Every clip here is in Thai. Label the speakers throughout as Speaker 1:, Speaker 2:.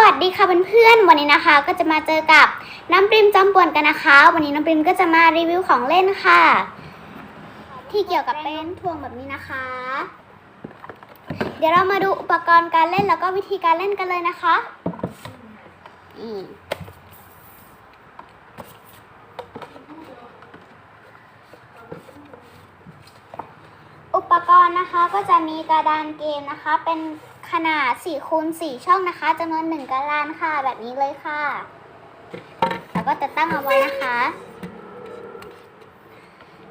Speaker 1: วัสดีค่ะเพื่อนๆ วันนี้นะคะก็จะมาเจอกับน้ำปริมจอมป่วนกันนะคะ วันนี้น้ำปริมก็จะมารีวิวของเล่นค่ะ ที่เกี่ยวกับเป็นทวงแบบนี้นะคะ เดี๋ยวเรามาดูอุปกรณ์การเล่นแล้วก็วิธีการเล่นกันเลยนะคะนี่อุปกรณ์นะคะก็จะมีกระดานเกมนะคะเป็น ขนาด4คูณ4ช่องนะคะจำนวน1กระดานค่ะ แบบนี้เลยค่ะ แล้วก็จะตั้งเอาไว้นะคะ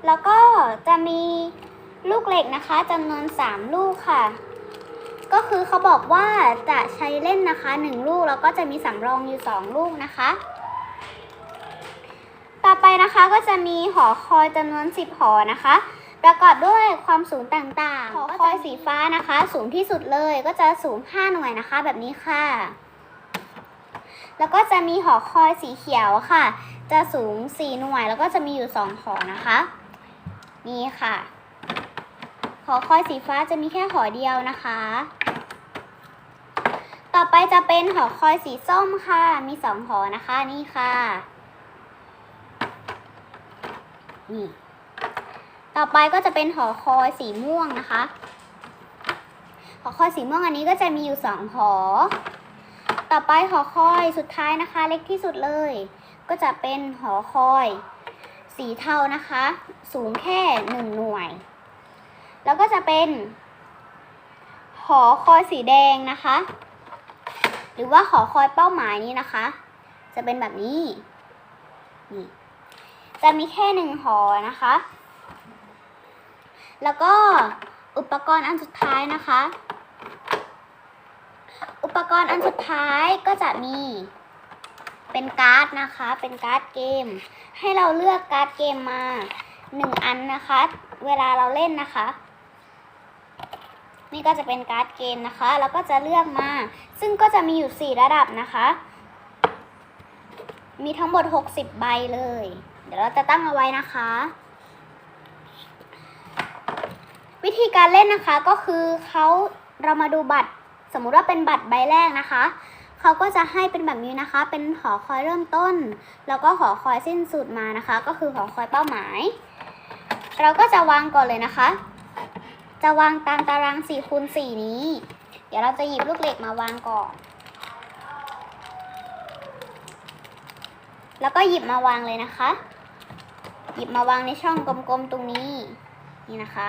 Speaker 1: แล้วก็จะมีลูกเหล็กนะคะจำนวน 3 ลูกค่ะ ก็คือเขาบอกว่าจะใช้เล่นนะคะ 1 ลูกแล้วก็จะมีสำรองอยู่ 2 ลูกนะคะ ต่อไปนะคะก็จะมีหอคอยจำนวน 10 หอนะคะ ประกอบด้วยความสูงต่างๆหอคอยสีฟ้านะคะ สูงที่สุดเลยก็จะสูง 5 หน่วยนะคะ แบบนี้ค่ะ แล้วก็จะมีหอคอยสีเขียวค่ะ จะสูง 4 หน่วย แล้วก็จะมีอยู่ 2 หอนะคะ นี่ค่ะ หอคอยสีฟ้าจะมีแค่หอเดียวนะคะ ต่อไปจะเป็นหอคอยสีส้มค่ะ มี 2 หอนะคะ นี่ค่ะ นี่ ต่อไปก็จะเป็นหอคอยสีม่วงนะคะ หอคอยสีม่วงอันนี้ก็จะมีอยู่สองหอ ต่อไปหอคอยสุดท้ายนะคะ เล็กที่สุดเลย ก็จะเป็นหอคอย สีเทานะคะ สูงแค่หนึ่งหน่วย แล้วก็จะเป็น หอคอยสีแดงนะคะ หรือว่าหอคอยเป้าหมายนี้นะคะ จะเป็นแบบนี้นี่จะมีแค่หนึ่งหอนะคะ แล้วก็อุปกรณ์อันสุดท้ายนะคะ อุปกรณ์อันสุดท้ายก็จะมีเป็นการ์ดนะคะ เป็นการ์ดเกม ให้เราเลือกการ์ดเกมมาหนึ่งอันนะคะ เวลาเราเล่นนะคะ นี่ก็จะเป็นการ์ดเกมนะคะ แล้วก็จะเลือกมา ซึ่งก็จะมีอยู่ 4 ระดับนะคะ มีทั้งหมด 60 ใบเลย เดี๋ยวเราจะตั้งเอาไว้นะคะ วิธีการเล่นนะคะก็คือเขาเรามาดูบัตร สมมุติว่าเป็นบัตรใบแรกนะคะเขาก็จะให้เป็นแบบนี้นะคะ เป็นหอคอยเริ่มต้น แล้วก็หอคอยสิ้นสุดมานะคะ ก็คือหอคอยเป้าหมาย เราก็จะวางก่อนเลยนะคะ จะวางตามตาราง4คูณ4นี้ เดี๋ยวเราจะหยิบลูกเหล็กมาวางก่อน แล้วก็หยิบมาวางเลยนะคะ หยิบมาวางในช่องกลมๆตรงนี้ นี่นะคะ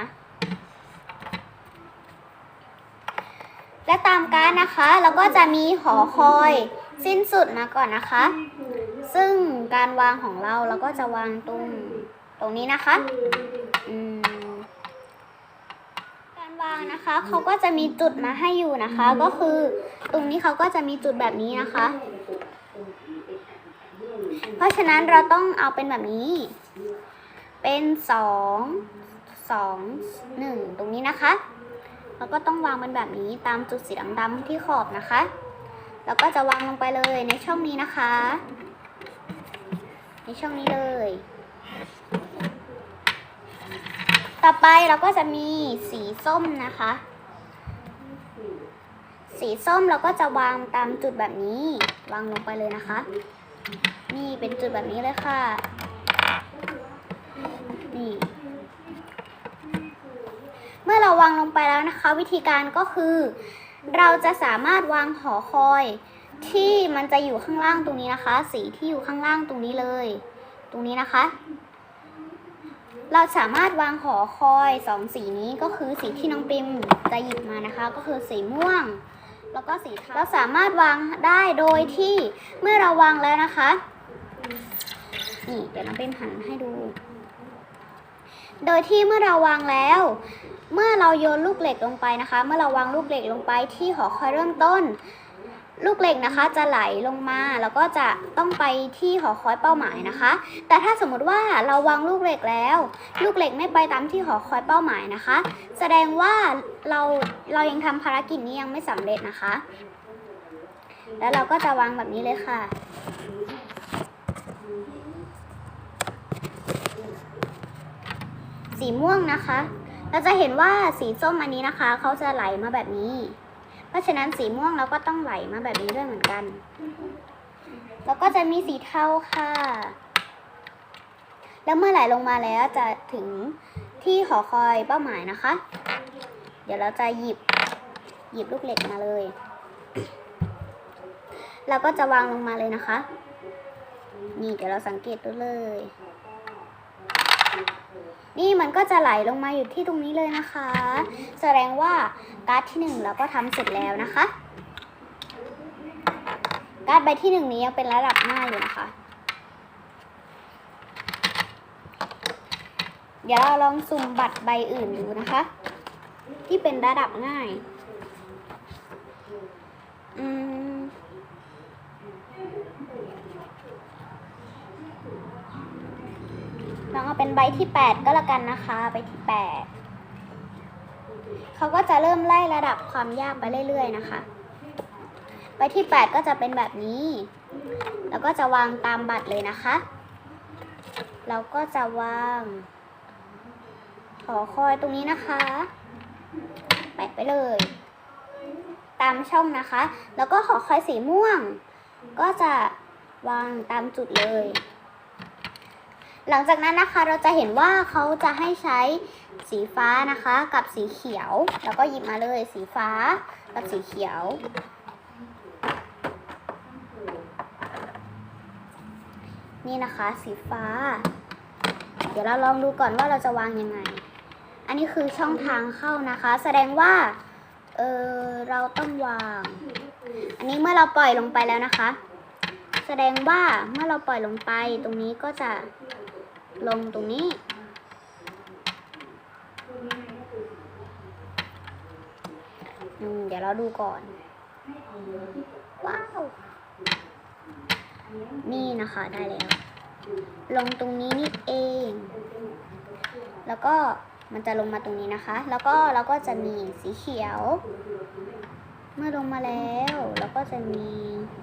Speaker 1: และตามการนะคะเราก็จะมีหอคอยสิ้นสุดมาก่อนนะคะ ซึ่งการวางของเราเราก็จะวางตรงตรงนี้นะคะการวางนะคะเขาก็จะมีจุดมาให้อยู่นะคะ ก็คือตรงนี้เขาก็จะมีจุดแบบนี้นะคะ เพราะฉะนั้นเราต้องเอาเป็นแบบนี้ เป็นสองสองหนึ่งตรงนี้นะคะ แล้วก็ต้องวางเป็นแบบนี้ตามจุดสีดำๆที่ขอบนะคะ แล้วก็จะวางลงไปเลยในช่องนี้นะคะ ในช่องนี้เลย ต่อไปเราก็จะมีสีส้มนะคะ สีส้มเราก็จะวางตามจุดแบบนี้ วางลงไปเลยนะคะ นี่เป็นจุดแบบนี้เลยค่ะ นี่ เมื่อเราวางลงไปแล้วนะคะ วิธีการก็คือ เราจะสามารถวางหอคอย ที่มันจะอยู่ข้างล่างตรงนี้นะคะ สีที่อยู่ข้างล่างตรงนี้เลย ตรงนี้นะคะ เราสามารถวางหอคอยสองสีนี้ก็คือสีที่น้องปิมจะหยิบมานะคะ ก็คือสีม่วง แล้วก็สีเทาเราสามารถวางได้โดยที่เมื่อเราวางแล้วนะคะนี่เดี๋ยวน้องปิมหันให้ดู โดยที่เมื่อเราวางแล้ว เมื่อเราโยนลูกเหล็กลงไปนะคะ เมื่อเราวางลูกเหล็กลงไปที่หอคอยเริ่มต้น ลูกเหล็กนะคะจะไหลลงมาแล้วก็จะต้องไปที่หอคอยเป้าหมายนะคะ แต่ถ้าสมมติว่าเราวางลูกเหล็กแล้ว ลูกเหล็กไม่ไปตามที่หอคอยเป้าหมายนะคะ แสดงว่าเราเรายังทำภารกิจนี้ยังไม่สำเร็จนะคะ แล้วเราก็จะวางแบบนี้เลยค่ะ สีม่วงนะคะ เราจะเห็นว่าสีส้มอันนี้นะคะเขาจะไหลมาแบบนี้ เพราะฉะนั้นสีม่วงเราก็ต้องไหลมาแบบนี้ด้วยเหมือนกัน แล้วก็จะมีสีเทาค่ะ แล้วเมื่อไหลลงมาแล้วจะถึงที่หอคอยเป้าหมายนะคะ เดี๋ยวเราจะหยิบหยิบลูกเหล็กมาเลย เราก็จะวางลงมาเลยนะคะ นี่เดี๋ยวเราสังเกตดูเลย นี่มันก็จะไหลลงมาอยู่ที่ตรงนี้เลยนะคะ แสดงว่าการ์ดที่หนึ่งเราก็ทำเสร็จแล้วนะคะ การ์ดใบที่หนึ่งนี้ยังเป็นระดับง่ายอยู่นะคะ เดี๋ยวเราลองสุ่มบัตรใบอื่นดูนะคะ ที่เป็นระดับง่าย ลองเอาเป็นใบที่ 8 ก็แล้วกันนะคะ ใบที่ 8 เขาก็จะเริ่มไล่ระดับความยากไปเรื่อย ๆ นะคะ ใบที่ 8 ก็จะเป็นแบบนี้ แล้วก็จะวางตามบัตรเลยนะคะ เราก็จะวางหอคอยตรงนี้นะคะแปะไปเลย ตามช่องนะคะ แล้วก็หอคอยสีม่วง ก็จะวางตามจุดเลย หลังจากนั้นนะคะเราจะเห็นว่าเขาจะให้ใช้สีฟ้านะคะกับสีเขียว แล้วก็หยิบมาเลยสีฟ้ากับสีเขียว นี่นะคะสีฟ้า เดี๋ยวเราลองดูก่อนว่าเราจะวางยังไง อันนี้คือช่องทางเข้านะคะ แสดงว่าเออเราต้องวาง อันนี้เมื่อเราปล่อยลงไปแล้วนะคะ แสดงว่าเมื่อเราปล่อยลงไปตรงนี้ก็จะ ลงตรงนี้อืมเดี๋ยวเราดูก่อน ว้าว นี่นะคะได้แล้ว ลงตรงนี้นี่เอง แล้วก็มันจะลงมาตรงนี้นะคะ แล้วก็เราก็จะมีสีเขียว เมื่อลงมาแล้ว เราก็จะมี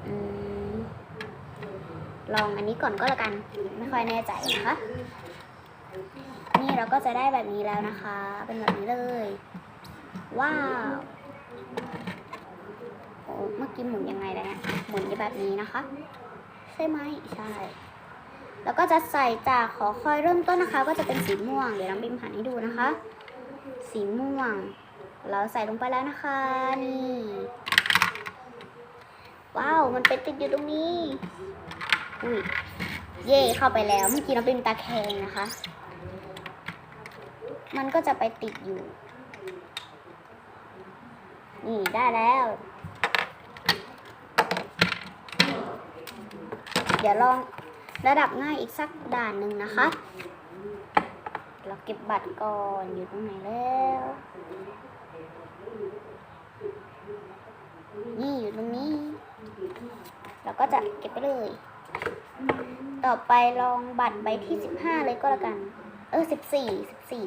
Speaker 1: อืม ลองอันนี้ก่อนก็แล้วกัน ไม่ค่อยแน่ใจนะคะ นี่เราก็จะได้แบบนี้แล้วนะคะ เป็นแบบนี้เลย ว้าวโอ้เมื่อกี้หมุนยังไงแล้วเนี่ย หมุนแบบนี้นะคะ ใช่ไหมใช่ แล้วก็จะใส่จากขอคอยเริ่มต้นนะคะ ก็จะเป็นสีม่วง เดี๋ยวน้องบิมหันให้ดูนะคะ สีม่วง เราใส่ลงไปแล้วนะคะ นี่ ว้าว มันเป็นติดอยู่ตรงนี้ อุ้ยเย่เข้าไปแล้ว เมื่อกี้เราเป็นตาแคงนะคะ มันก็จะไปติดอยู่ นี่ได้แล้ว เดี๋ยวลองระดับง่ายอีกสักด่านหนึ่งนะคะ เราเก็บบัตรก่อนอยู่ตรงไหนแล้ว นี่อยู่ตรงนี้ เราก็จะเก็บไปเลย ต่อไปลองบัตรใบที่สิบห้าเลยก็แล้วกัน เออสิบสี่สิบสี่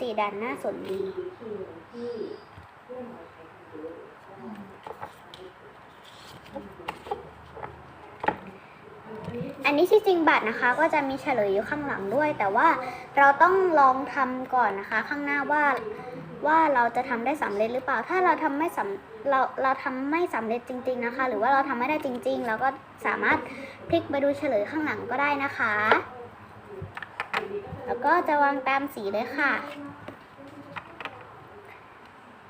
Speaker 1: สี่ด่านหน้าสนดีอันนี้ที่จริงบัตรนะคะ ก็จะมีเฉลยอยู่ข้างหลังด้วย แต่ว่าเราต้องลองทำก่อนนะคะ ข้างหน้าว่า ว่าเราจะทำได้สำเร็จหรือเปล่า ถ้าเราทำไม่สำเราเราทำไม่สำเร็จจริง ๆนะคะ หรือว่าเราทำไม่ได้จริง ๆ เราก็สามารถพลิกไปดูเฉลยข้างหลังก็ได้นะคะ แล้วก็จะวางตามสีเลยค่ะ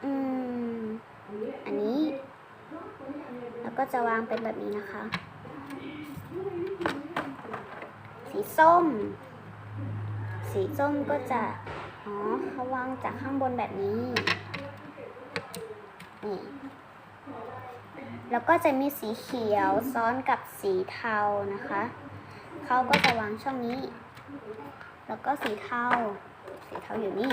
Speaker 1: อืม อันนี้ แล้วก็จะวางเป็นแบบนี้นะคะ สีส้ม สีส้มก็จะ อ๋อเขาวางจากข้างบนแบบนี้ นี่ แล้วก็จะมีสีเขียวซ้อนกับสีเทานะคะ เขาก็จะวางช่องนี้ แล้วก็สีเทา สีเทาอยู่นี่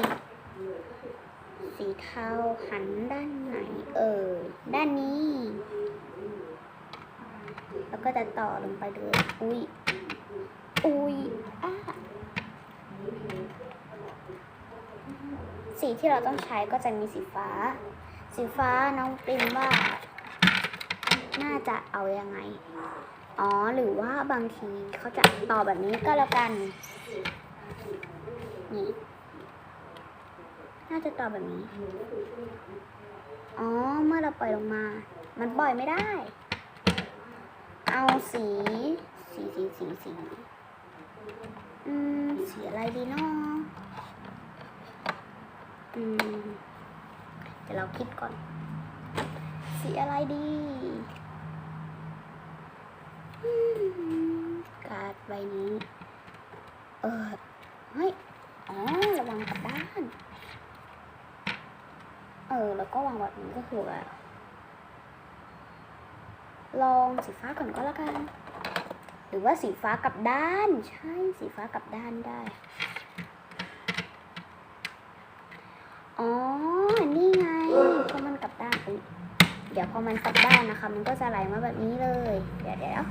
Speaker 1: สีเทาหันด้านไหนเออด้านนี้ แล้วก็จะต่อลงไปเลยอุ้ยอุ้ยอ้า สีที่เราต้องใช้ก็จะมีสีฟ้า สีฟ้าน้องปริมว่า น่าจะเอายังไง อ๋อหรือว่าบางทีเขาจะต่อแบบนี้ก็แล้วกัน นี่ น่าจะต่อแบบนี้ อ๋อเมื่อเราปล่อยลงมา มันปล่อยไม่ได้ เอาสี สีสีสีสีอืมสีอะไรดีเนาะ อืมเดี๋ยวเราคิดก่อน สีอะไรดีการ์ดใบนี้ เออเฮ้ยอ๋อระวังกับด้าน เออ แล้วก็วางแบบนี้ก็คือแบบลองสีฟ้าก่อนก็แล้วกัน หรือว่าสีฟ้ากับด้าน ใช่ สีฟ้ากับด้านได้ อ๋อ นี่ไงพอมันกลับด้านอุ๊เดี๋ยวพอมันกลับด้านนะคะ มันก็จะไหลมาแบบนี้เลย เดี๋ยวเดี๋ยว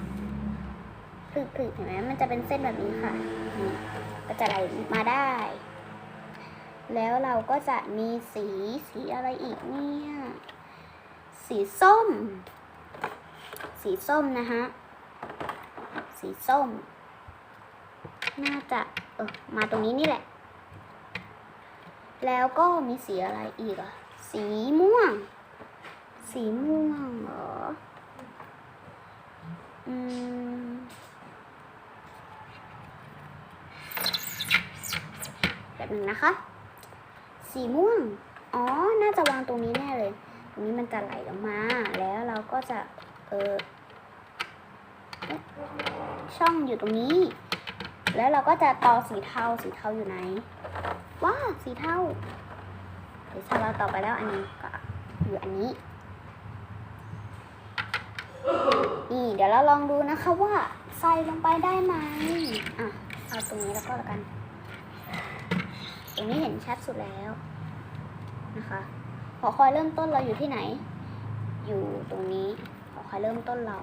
Speaker 1: ผึกๆเห็นไหมมันจะเป็นเส้นแบบนี้ค่ะนี่ก็จะไหลมาได้ แล้วเราก็จะมีสีสีอะไรอีกเนี่ย สีส้ม สีส้มนะฮะ สีส้ม น่าจะ เออมาตรงนี้นี่แหละ แล้วก็มีสีอะไรอีกอะสีม่วง สีม่วงเหรอ อืม แบบหนึ่งนะคะ สีม่วง อ๋อ น่าจะวางตรงนี้แน่เลย ตรงนี้มันจะไหลลงมา แล้วเราก็จะ เออ ช่องอยู่ตรงนี้ แล้วเราก็จะต่อสีเทา สีเทาอยู่ไหน ว้าสีเทาสีเทาเราต่อไปแล้วอันนี้ก็อยู่อันนี้ นี่เดี๋ยวเราลองดูนะคะว่าใส่ลงไปได้ไหมอะเอาตรงนี้แล้วก็แล้วกัน ตรงนี้เห็นชัดสุดแล้วนะคะหอคอยเริ่มต้นเราอยู่ที่ไหน อยู่ตรงนี้หอคอยเริ่มต้นเรา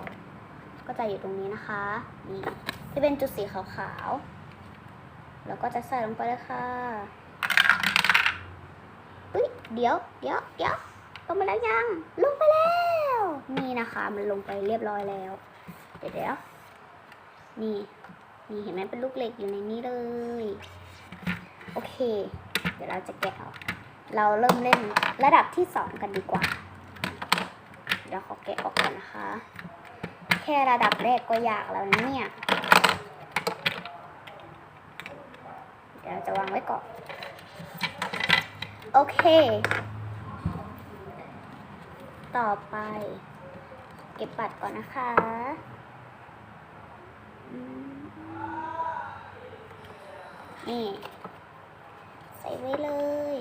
Speaker 1: ก็จะอยู่ตรงนี้นะคะนี่ที่เป็นจุดสีขาวๆแล้วก็จะใส่ลงไปเลยค่ะ อุ้ยเดี๋ยวเดี๋ยวเดี๋ยวลงไปแล้วยัง ลงไปแล้ว นี่นะคะมันลงไปเรียบร้อยแล้ว เดี๋ยวเดี๋ยวนี่ นี่เห็นไหมเป็นลูกเหล็กอยู่ในนี้เลย โอเค เดี๋ยวเราจะแกะออกเราเริ่มเล่นระดับที่สองกันดีกว่าเดี๋ยวขอแกะออกก่อนนะคะ แค่ระดับแรกก็ยากแล้วนะเนี่ย เดี๋ยวเราจะวางไว้ก่อน โอเค ต่อไป เก็บบัตรก่อนนะคะนี่ ใส่ไว้เลย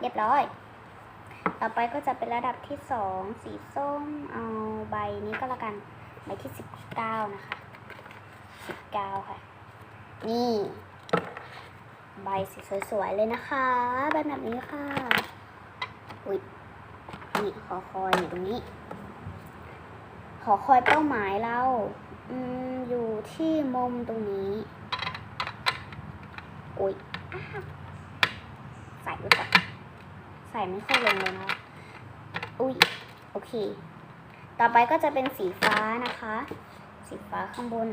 Speaker 1: เรียบร้อย ต่อไปก็จะเป็นระดับที่สองสีส้มเอาใบนี้ก็แล้วกัน ใบที่สิบเก้านะคะสิบเก้าค่ะ นี่ ใบสีสวยๆเลยนะคะใบแบบนี้ค่ะ อุ้ยนี่ขอคอยอยู่ตรงนี้ ขอคอยเป้าหมายเราอืมอยู่ที่มุมตรงนี้ อุ้ยใส่ไว้ก่อนใส่ไม่ค่อยลงเลยนะอุ้ยโอเค ต่อไปก็จะเป็นสีฟ้านะคะ สีฟ้าข้างบน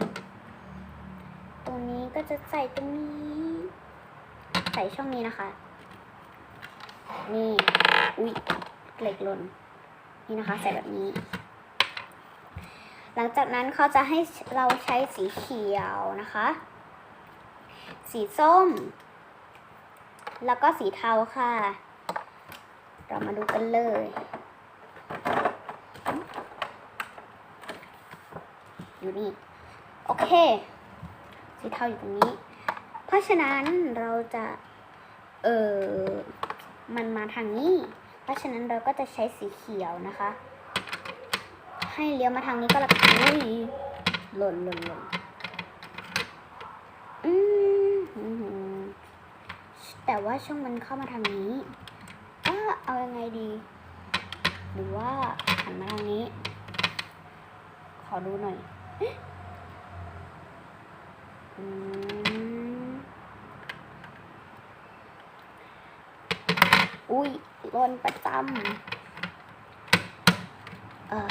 Speaker 1: ตรงนี้ก็จะใส่ตรงนี้ ใส่ช่องนี้นะคะ นี่ อุ้ยเหล็กหล่น นี่นะคะ ใส่แบบนี้ หลังจากนั้นเขาจะให้เราใช้สีเขียวนะคะ สีส้ม แล้วก็สีเทาค่ะ เรามาดูกันเลยอยู่นี่ โอเค สีเทาอยู่ตรงนี้ ราะฉะนั้นเราจะเออมันมาทางนี้ เพราะฉะนั้นเราก็จะใช้สีเขียวนะคะ ให้เลี้ยวมาทางนี้ก็แล้วกันอุ้ยหล่นหล่นหล่นอืมหืมหืมแต่ว่าช่องมันเข้ามาทางนี้ ก็เอายังไงดี หรือว่าหันมาทางนี้ ขอดูหน่อย อุ้ยหล่นประจำเออ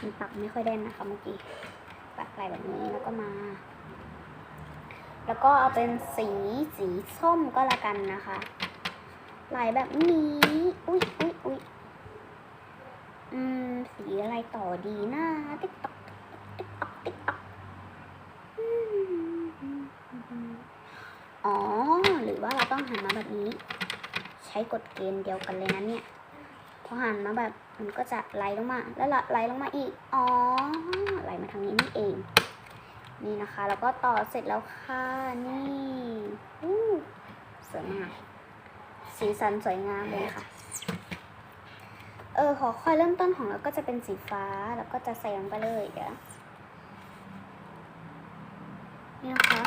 Speaker 1: มันปักไม่ค่อยแน่นนะคะเมื่อกี้ ปักไหลแบบนี้แล้วก็มา แล้วก็เอาเป็นสีสีส้มก็แล้วกันนะคะไหลแบบนี้ อุ้ยอุ้ยอุ้ยอืม สีอะไรต่อดีนะติ๊กต๊อกติ๊กต๊อกติ๊กต๊อกอ๋อ หรือว่าเรา ต้องหันมาแบบนี้ ใช้กฎเกณฑ์เดียวกันเลยนะเนี่ยพอหันมาแบบมันก็จะไหลลงมา แล้วไหลลงมาอีก อ๋อ ไหลมาทางนี้นี่เอง นี่นะคะ แล้วก็ต่อเสร็จแล้วค่ะ นี่สวยมาก สีสันสวยงามเลยค่ะ เออหอคอยเริ่มต้นของเราก็จะเป็นสีฟ้า แล้วก็จะใส่ลงไปเลย เดี๋ยว นี่นะคะ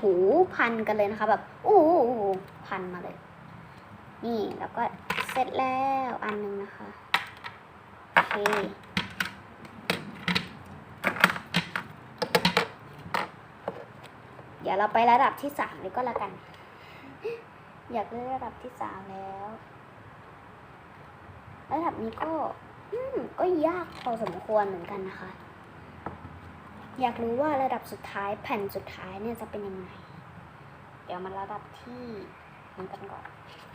Speaker 1: หูพันกันเลยนะคะแบบอู้พันมาเลย นี่แล้วก็เสร็จแล้วอันหนึงนะคะโอเคเดี๋ยวเราไประดับที่สามเลยก็แล้วกัน อยากเลือกระดับที่สามแล้ว ระดับนี้ก็ อืมก็ยากพอสมควรเหมือนกันนะคะ อยากรู้ว่าระดับสุดท้ายแผ่นสุดท้ายเนี่ยจะเป็นยังไง เดี๋ยวมาระดับที่นี้กันก่อน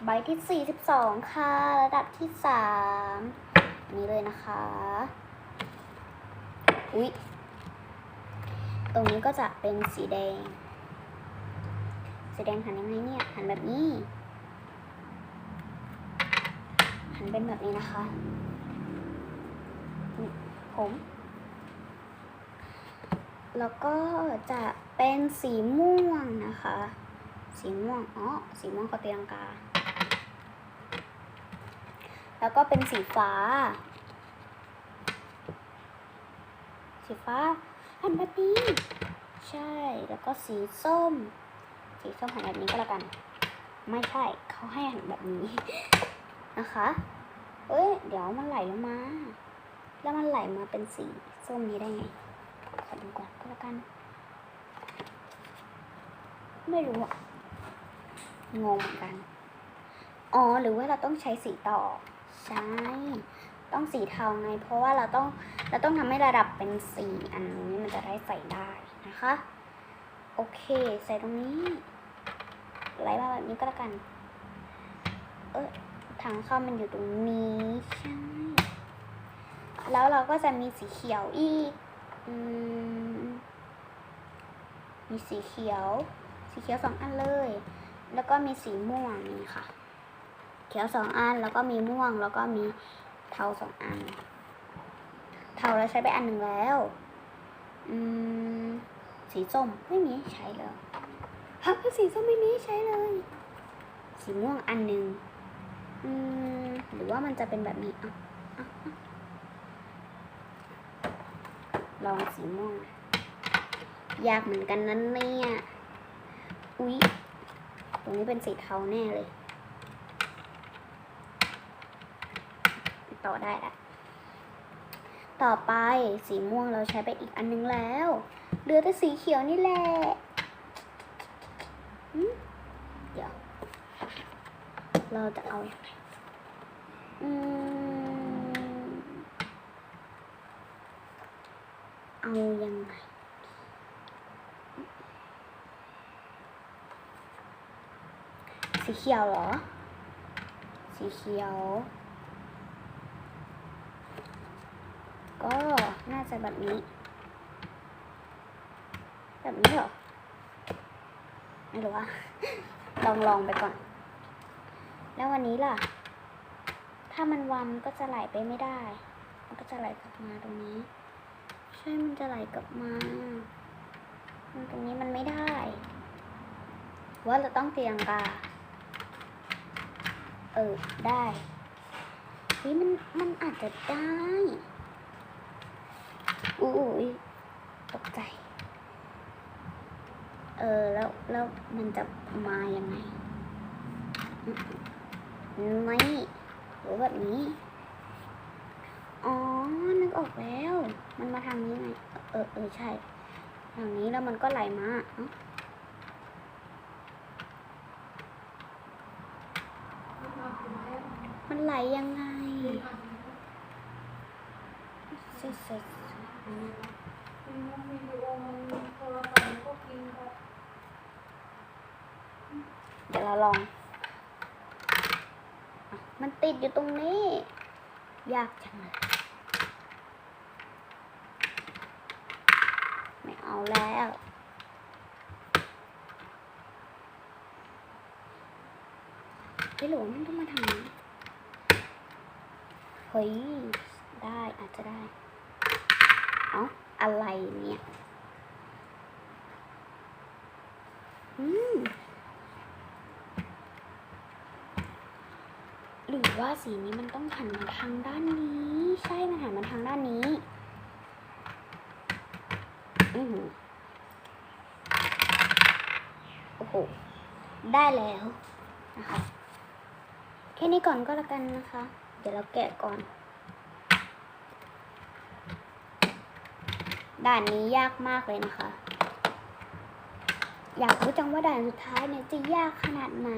Speaker 1: ใบที่ 42 ค่ะ ระดับที่ 3 นี้เลยนะคะ อุ๊ย ตรงนี้ก็จะเป็นสีแดง สีแดงหันยังไงเนี่ย หันแบบนี้ หันเป็นแบบนี้นะคะ ผม แล้วก็จะเป็นสีม่วงนะคะ สีม่วงอ๋อสีม่วงเขาตีลังกา แล้วก็เป็นสีฟ้า สีฟ้าหันแบบนี้ใช่ แล้วก็สีส้ม สีส้มหันแบบนี้ก็แล้วกัน ไม่ใช่เขาให้หันแบบนี้นะคะเอ้ย เดี๋ยวมันไหลลงมา แล้วมันไหลมาเป็นสีส้มนี้ได้ไง ดูก่อนก็แล้วกัน ไม่รู้อะงงเหมือนกัน อ๋อ หรือว่าเราต้องใช้สีต่อ ใช่ ต้องสีเทาไง เพราะว่าเราต้อง เราต้องทำให้ระดับเป็นสีอันนี้มันจะได้ใส่ได้นะคะ โอเค ใส่ตรงนี้ไหลมาแบบนี้ก็แล้วกัน เออทางเข้ามันอยู่ตรงนี้ ใช่ แล้วเราก็จะมีสีเขียวอีก มีสีเขียว สีเขียวสองอันเลย แล้วก็มีสีม่วงนี่ค่ะ เขียวสองอัน แล้วก็มีม่วง แล้วก็มีเทาสองอัน เทาเราใช้ไปอันหนึ่งแล้ว อืม สีส้มไม่มีใช้เลยฮะสีส้มไม่มีใช้เลย สีม่วงอันหนึ่งอืม หรือว่ามันจะเป็นแบบนี้อะอะ ลองสีม่วง ยากเหมือนกันนั้นเนี่ย อุ๊ย ตรงนี้เป็นสีเทาแน่เลย ต่อได้ละต่อไปสีม่วงเราใช้ไปอีกอันนึงแล้ว เหลือแต่สีเขียวนี่แหละเดี๋ยว เราจะเอาอย่างไรอืม เอายังไงสีเขียวเหรอ สีเขียว ก็น่าจะแบบนี้ แบบนี้เหรอ ไม่รู้ว่า ลองลองไปก่อน แล้ววันนี้ล่ะ ถ้ามันวำมันก็จะไหลไปไม่ได้ มันก็จะไหลกลับมาตรงนี้ ช่มันจะไหลกลับมามันตรงนี้มันไม่ได้ ว่าเราต้องเตียงกา เออ ได้เฮ้ยมัน มันอาจจะได้ อุ้ยตกใจ เออ แล้ว แล้วมันจะมายังไง ไม่หรือแบบนี้ อ๋อ นึกออกแล้ว มันมาทางนี้ไง เออเออใช่ ทางนี้แล้วมันก็ไหลมาอมันไหลยังไงเสร็จเสร็จเดี๋ยวเราลอง มันติดอยู่ตรงนี้ ยากจังเลยไม่ เอาแล้ว ไม่หลวมันต้องมาทางนี้เฮ้ย ได้อาจจะได้ เอาอะไรเนี่ย อืม หรือว่าสีนี้มันต้องหันมาทางด้านนี้ ใช่ มันหันมาทางด้านนี้ โอ้โห ได้แล้วนะคะแค่นี้ก่อนก็แล้วกันนะคะ เดี๋ยวเราแกะก่อน ด่านนี้ยากมากเลยนะคะ อยากรู้จังว่าด่านสุดท้ายเนี่ยจะยากขนาดไหน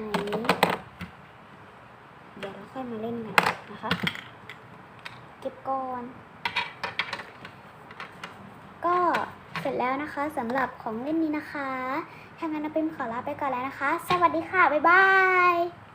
Speaker 1: เดี๋ยวเราค่อยมาเล่นกันนะคะ เก็บก่อนก็ สร็จแล้วนะคะสำหรับของเล่นนี้นะคะถ้างั้นเราเป็นขอลาไปก่อนแล้วนะคะ สวัสดีค่ะ บ๊ายบาย